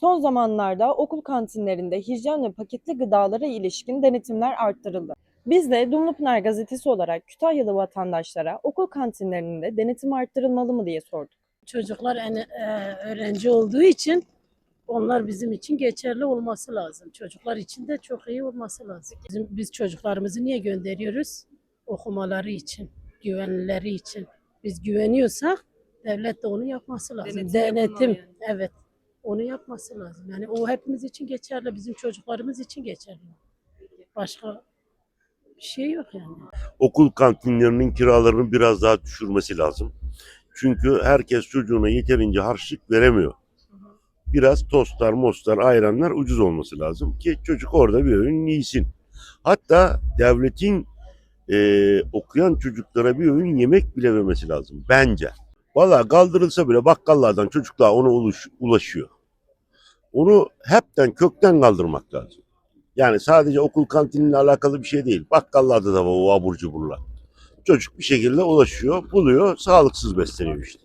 Son zamanlarda okul kantinlerinde hijyen ve paketli gıdalara ilişkin denetimler arttırıldı. Biz de Dumlupınar Gazetesi olarak Kütahyalı vatandaşlara okul kantinlerinde denetim arttırılmalı mı diye sorduk. Çocuklar en, e, öğrenci olduğu için onlar bizim için geçerli olması lazım. Çocuklar için de çok iyi olması lazım. Bizim, biz çocuklarımızı niye gönderiyoruz? Okumaları için, güvenlileri için. Biz güveniyorsak devlet de onu yapması lazım. Denetim Denetim, yani. evet. Onu yapması lazım. Yani o hepimiz için geçerli, bizim çocuklarımız için geçerli. Başka bir şey yok yani. okul kantinlerinin kiralarını biraz daha düşürmesi lazım. Çünkü herkes çocuğuna yeterince harçlık veremiyor. Biraz tostlar, mostlar, ayranlar ucuz olması lazım ki çocuk orada bir öğün yesin. Hatta devletin eee, okuyan çocuklara bir öğün yemek bile vermesi lazım bence. Valla kaldırılsa bile bakkallardan çocuklar ona ulaş- ulaşıyor. Onu hepten kökten kaldırmak lazım. Yani sadece okul kantiniyle alakalı bir şey değil. Bakkallarda da var o abur cuburlar. Çocuk bir şekilde ulaşıyor, buluyor, sağlıksız besleniyor işte.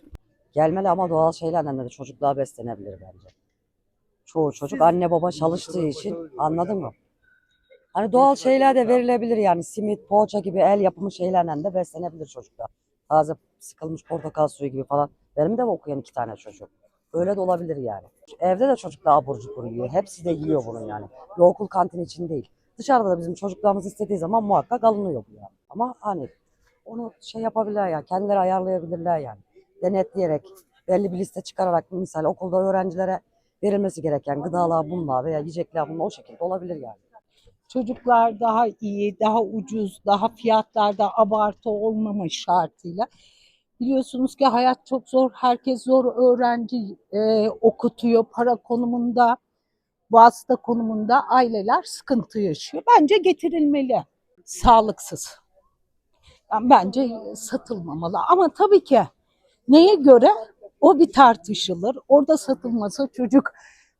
Gelmeli ama doğal şeylerden de çocuk daha beslenebilir bence. Çoğu çocuk anne baba çalıştığı için anladın mı? Hani doğal şeyler de verilebilir yani simit, poğaça gibi el yapımı şeylerle de beslenebilir çocuklar. Taze sıkılmış portakal suyu gibi falan. Benim de okuyan iki tane çocuk. Öyle de olabilir yani. Evde de çocuklar abur cubur yiyor. Hepsi de yiyor bunun yani. Bir okul kantini için değil. Dışarıda da bizim çocuklarımız istediği zaman muhakkak alınıyor bu yani. Ama hani onu şey yapabilirler yani. Kendileri ayarlayabilirler yani denetleyerek belli bir liste çıkararak misal okulda öğrencilere verilmesi gereken gıdalar bunlar veya yiyecekler bunlar o şekilde olabilir yani. Çocuklar daha iyi, daha ucuz, daha fiyatlarda abartı olmama şartıyla. Biliyorsunuz ki hayat çok zor, herkes zor öğrenci e, okutuyor, para konumunda, vasıta konumunda aileler sıkıntı yaşıyor. Bence getirilmeli, sağlıksız. Yani bence satılmamalı ama tabii ki neye göre o bir tartışılır. Orada satılmasa çocuk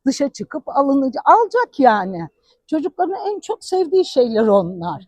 dışa çıkıp alınacak, alacak yani. Çocukların en çok sevdiği şeyler onlar.